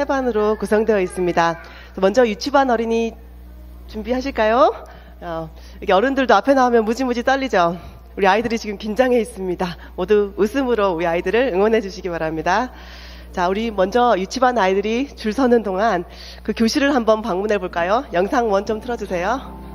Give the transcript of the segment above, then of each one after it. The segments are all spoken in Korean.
세 반으로 구성되어 있습니다. 먼저 유치반 어린이 준비하실까요? 어, 이게 어른들도 앞에 나오면 무지무지 떨리죠. 우리 아이들이 지금 긴장해 있습니다. 모두 웃음으로 우리 아이들을 응원해 주시기 바랍니다. 자, 우리 먼저 유치반 아이들이 줄 서는 동안 그 교실을 한번 방문해 볼까요? 영상 원 좀 틀어주세요.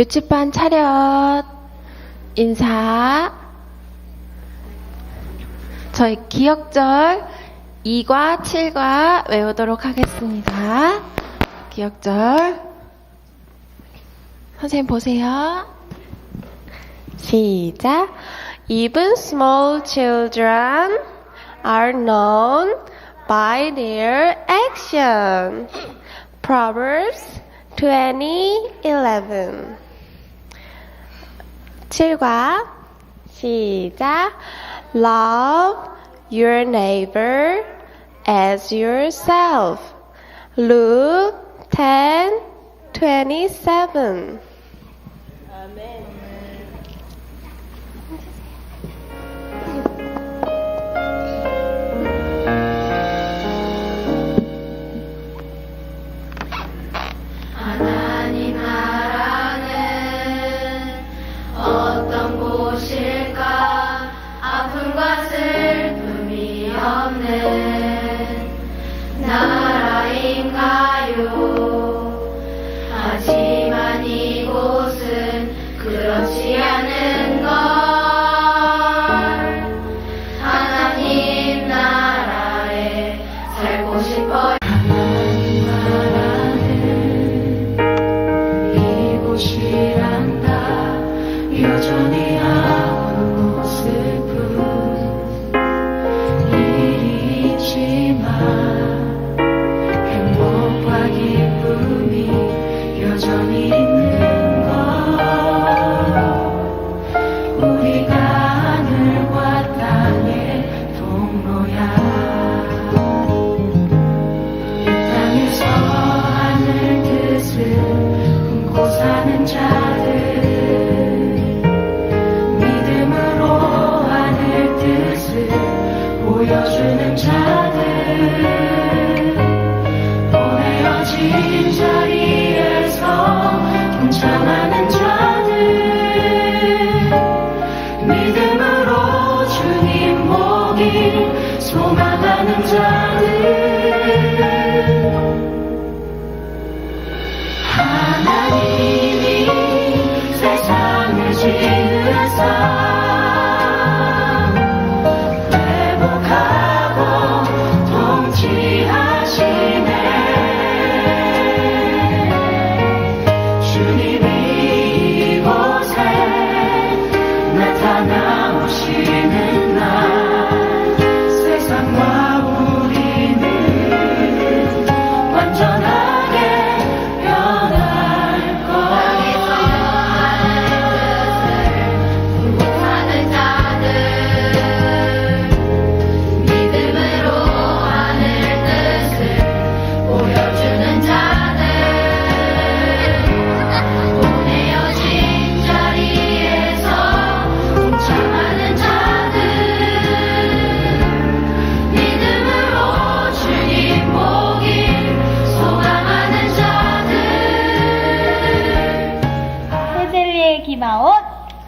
유치반 차렷 인사 저희 기억절 2과 7과 외우도록 하겠습니다. 기억절 선생님 보세요. 시작. Even small children are known by their action. Proverbs 20:11. 7과 시작. Love your neighbor as yourself. Luke 10:27. 하나 곳일까? 아픔과 슬픔이 없는 나라인가요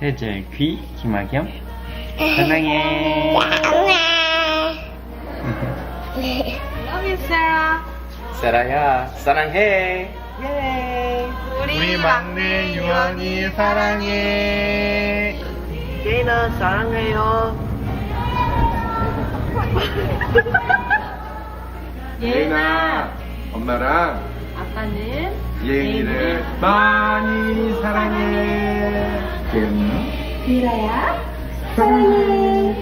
세절 귀 김학영. 사랑해. 사라야 사랑해. 우리 막내 유언이 사랑해. 예인아 사랑해요. 예나 엄마랑. 아빠는 예은이를 많이 사랑해. 미라야 사랑해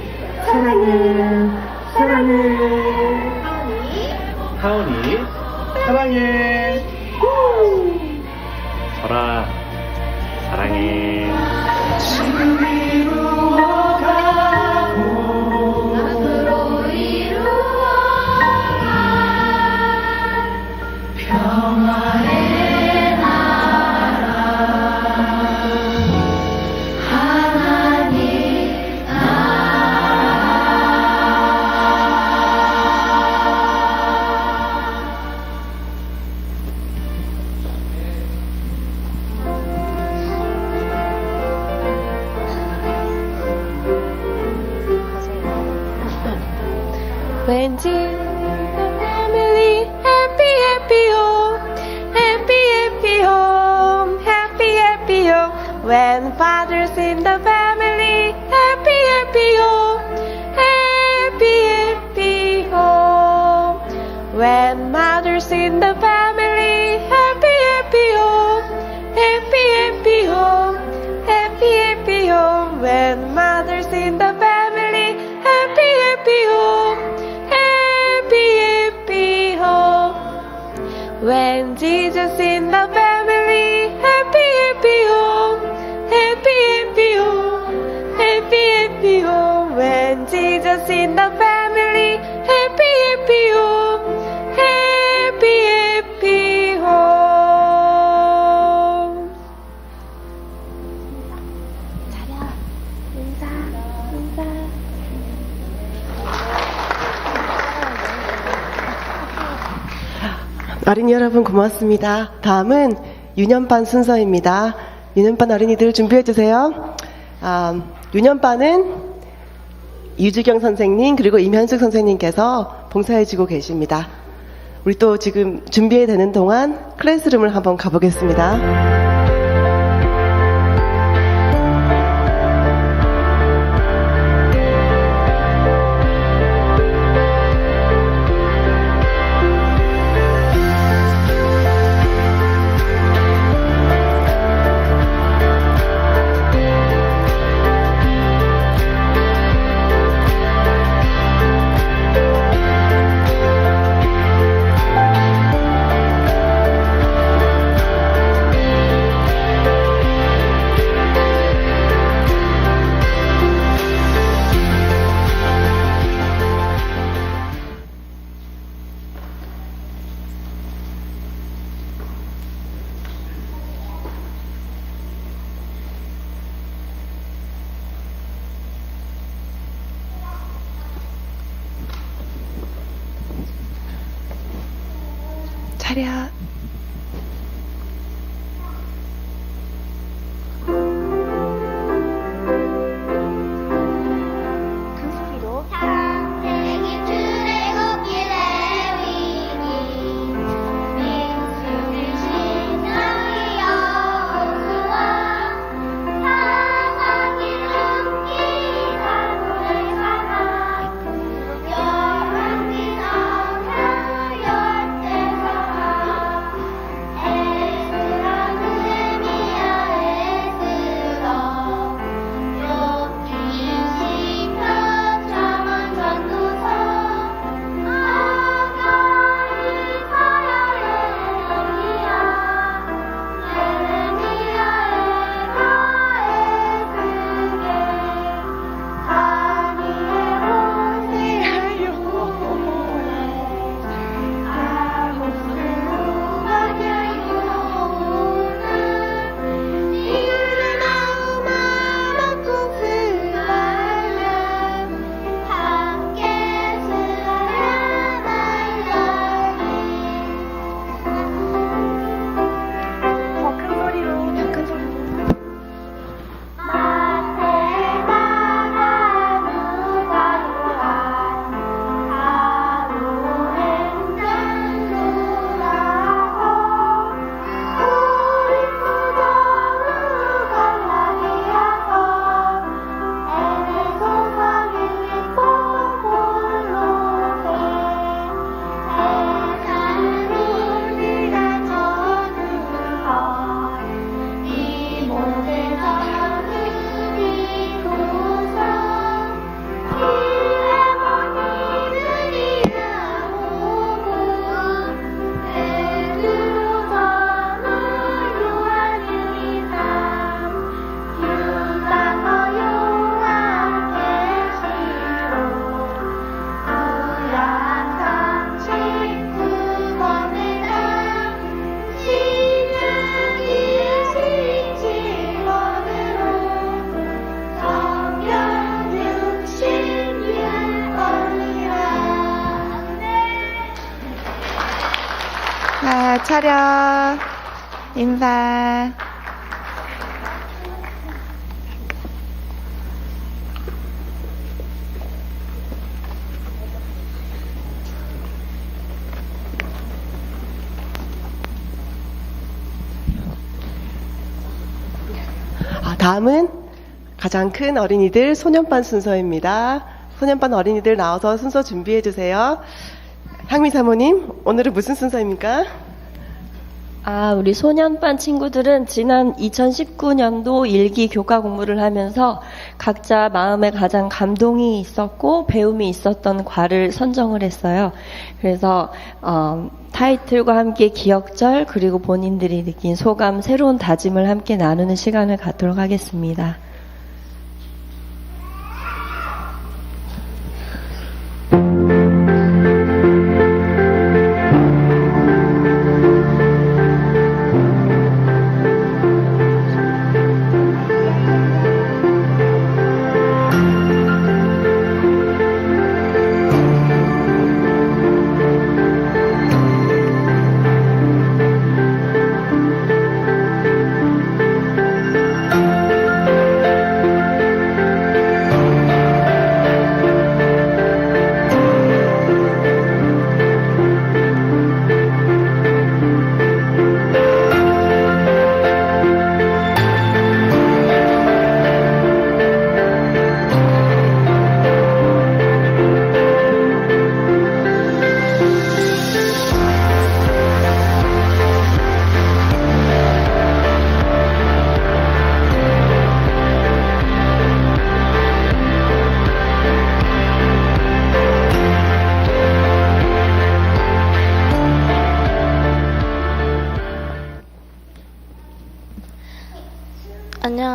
사랑해 사랑해 하은이 사랑해. 설아 사랑해. 앞으로 어린이 여러분 고맙습니다. 다음은 유년반 순서입니다. 유년반 어린이들 준비해 주세요. 아, 유년반은 유주경 선생님 그리고 임현숙 선생님께서 봉사해 주고 계십니다. 우리 또 지금 준비해 되는 동안 클래스룸을 한번 가보겠습니다. 차려. 인사. 아, 다음은 가장 큰 어린이들 소년반 순서입니다. 소년반 어린이들 나와서 순서 준비해 주세요. 향미 사모님, 오늘은 무슨 순서입니까? 아, 우리 소년반 친구들은 지난 2019년도 일기 교과 공부를 하면서 각자 마음에 가장 감동이 있었고 배움이 있었던 과를 선정을 했어요. 그래서 어, 타이틀과 함께 기억절 그리고 본인들이 느낀 소감, 새로운 다짐을 함께 나누는 시간을 갖도록 하겠습니다.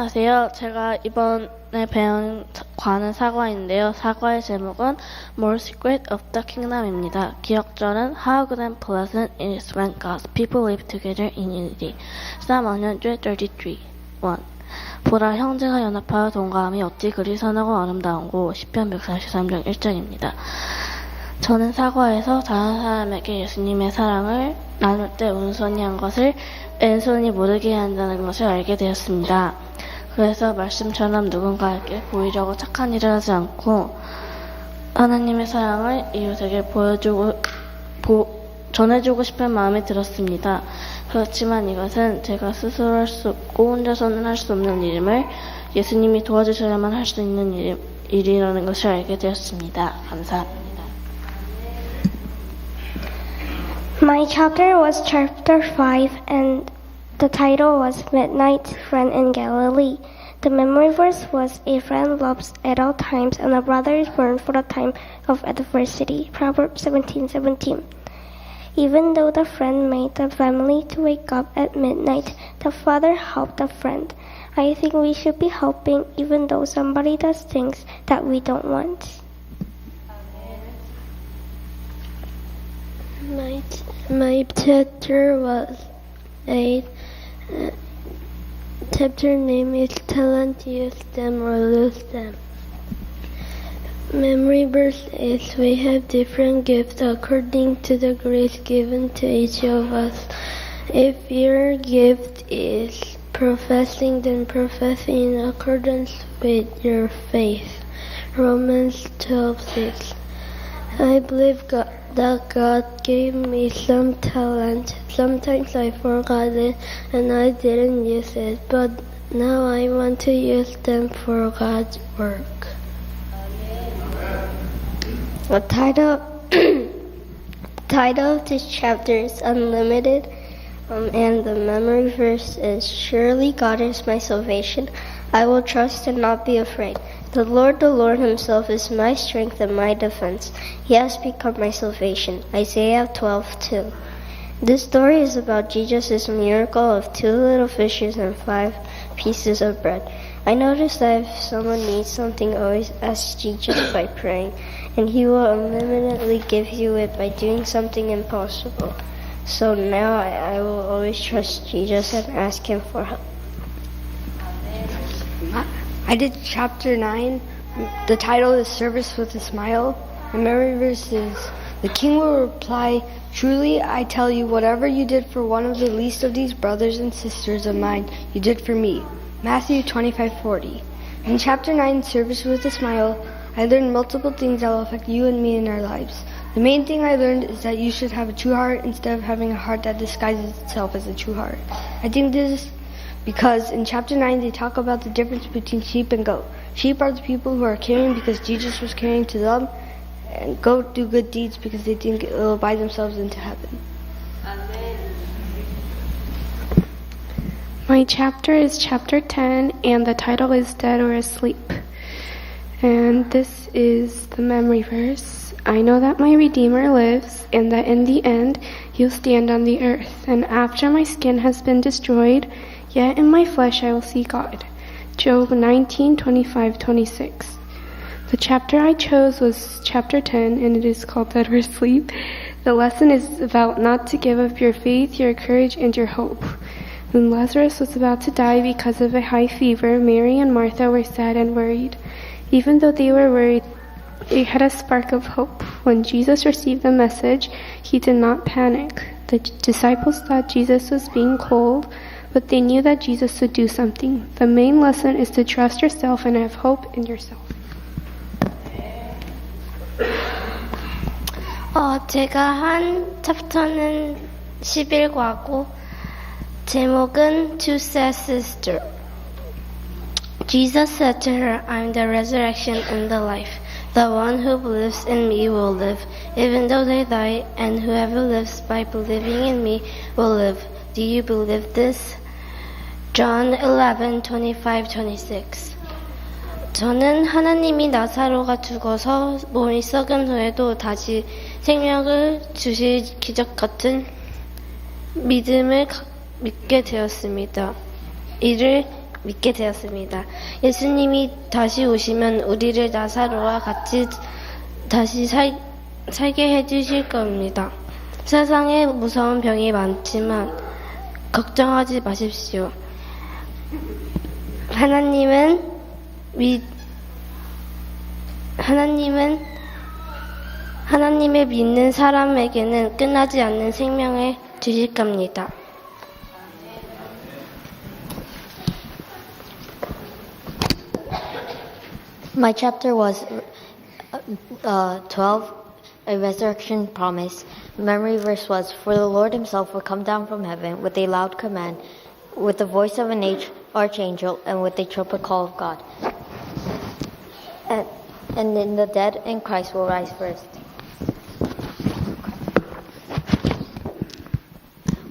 안녕하세요. 제가 이번에 배운 과는 사과인데요. 사과의 제목은 More Secret of the Kingdom입니다. 기억절은 How good and pleasant is when God's people live together in unity. Psalm 133 1. 보라 형제가 연합하여 동감이 어찌 그리 선하고 아름다운고 10편 143장 1절입니다. 저는 사과에서 다른 사람에게 예수님의 사랑을 나눌 때 우선이 한 것을 왼손이 모르게 한다는 것을 알게 되었습니다. 그래서 말씀처럼 누군가에게 보이려고 착한 일을 하지 않고 하나님의 사랑을 이웃에게 보여주고 보, 전해주고 싶은 마음이 들었습니다. 그렇지만 이것은 제가 스스로 할 수 없고 혼자서는 할 수 없는 일임을 예수님이 도와주셔야만 할 수 있는 일, 일이라는 것을 알게 되었습니다. 감사합니다. My chapter was chapter 5, and the title was Midnight Friend in Galilee. The memory verse was A friend loves at all times, and a brother is born for the time of adversity. Proverbs 17:17. Even though the friend made the family to wake up at midnight, the father helped the friend. I think we should be helping even though somebody does things that we don't want. My, my chapter was 8. Chapter name is Talent Use Them or Lose Them. Memory verse is We have different gifts according to the grace given to each of us. If your gift is professing, then profess in accordance with your faith. Romans 12 6. I believe God, that God gave me some talent. Sometimes I forgot it and I didn't use it, but now I want to use them for God's work. The title title of this chapter is Unlimited, um, and the memory verse is Surely God is my salvation. I will trust and not be afraid. The Lord, the Lord Himself, is my strength and my defense. He has become my salvation. Isaiah 12:2. This story is about Jesus' miracle of two little fishes and five pieces of bread. I noticed that if someone needs something, always ask Jesus by praying, and He will unlimitedly give you it by doing something impossible. So now I, I will always trust Jesus and ask Him for help. I did chapter 9. The title is Service with a Smile. The memory verse is The king will reply, Truly I tell you, whatever you did for one of the least of these brothers and sisters of mine, you did for me. Matthew 25:40. In chapter 9, Service with a Smile, I learned multiple things that will affect you and me in our lives. The main thing I learned is that you should have a true heart instead of having a heart that disguises itself as a true heart. I think this is because in chapter 9 they talk about the difference between sheep and goat. Sheep are the people who are caring because Jesus was caring to them, and goat do good deeds because they think it will buy themselves into heaven. My chapter is chapter 10, and the title is Dead or Asleep. And this is the memory verse. I know that my Redeemer lives, and that in the end he'll stand on the earth. And after my skin has been destroyed, yet in my flesh I will see God. Job 19, 25, 26. The chapter I chose was chapter 10, and it is called Dead or Asleep. The lesson is about not to give up your faith, your courage, and your hope. When Lazarus was about to die because of a high fever, Mary and Martha were sad and worried. Even though they were worried, they had a spark of hope. When Jesus received the message, he did not panic. The disciples thought Jesus was being cold, but they knew that Jesus would do something. The main lesson is to trust yourself and have hope in yourself. 어, 제가 한 챕터는 11과고 제목은 To Sad Sister. Jesus said to her, I'm the resurrection and the life. The one who believes in me will live, even though they die, and whoever lives by believing in me will live. Do you believe this? John 11, 25, 26. 저는 하나님이 나사로가 죽어서 몸이 썩은 후에도 다시 생명을 주실 기적 같은 믿음을 가- 믿게 되었습니다. 이를 믿게 되었습니다. 예수님이 다시 오시면 우리를 나사로와 같이 다시 살, 살게 해주실 겁니다. 세상에 무서운 병이 많지만 걱정하지 마십시오. 하나님은 미, 하나님은 하나님을 믿는 사람에게는 끝나지 않는 생명을 주실 겁니다. My chapter was uh, uh, 12, a resurrection promise. Memory verse was, For the Lord himself will come down from heaven with a loud command, with the voice of an archangel, and with the trumpet call of God. And, and then the dead in Christ will rise first.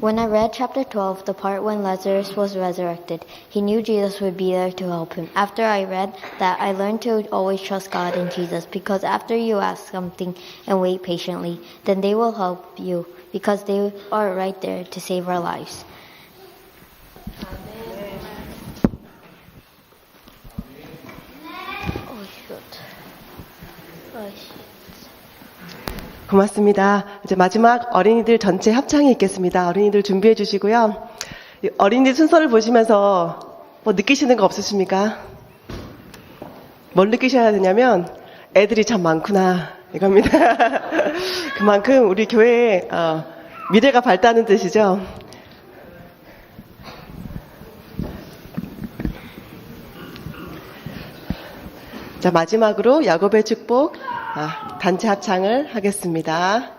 When I read chapter 12, the part when Lazarus was resurrected, he knew Jesus would be there to help him. After I read that, I learned to always trust God and Jesus because after you ask something and wait patiently, then they will help you because they are right there to save our lives. 고맙습니다. 이제 마지막 어린이들 전체 합창이 있겠습니다. 어린이들 준비해 주시고요. 이 어린이들 순서를 보시면서 뭐 느끼시는 거 없으십니까? 뭘 느끼셔야 되냐면 애들이 참 많구나 이겁니다. 그만큼 우리 교회의 어, 미래가 밝다는 뜻이죠. 자 마지막으로 야곱의 축복 아, 단체 합창을 하겠습니다.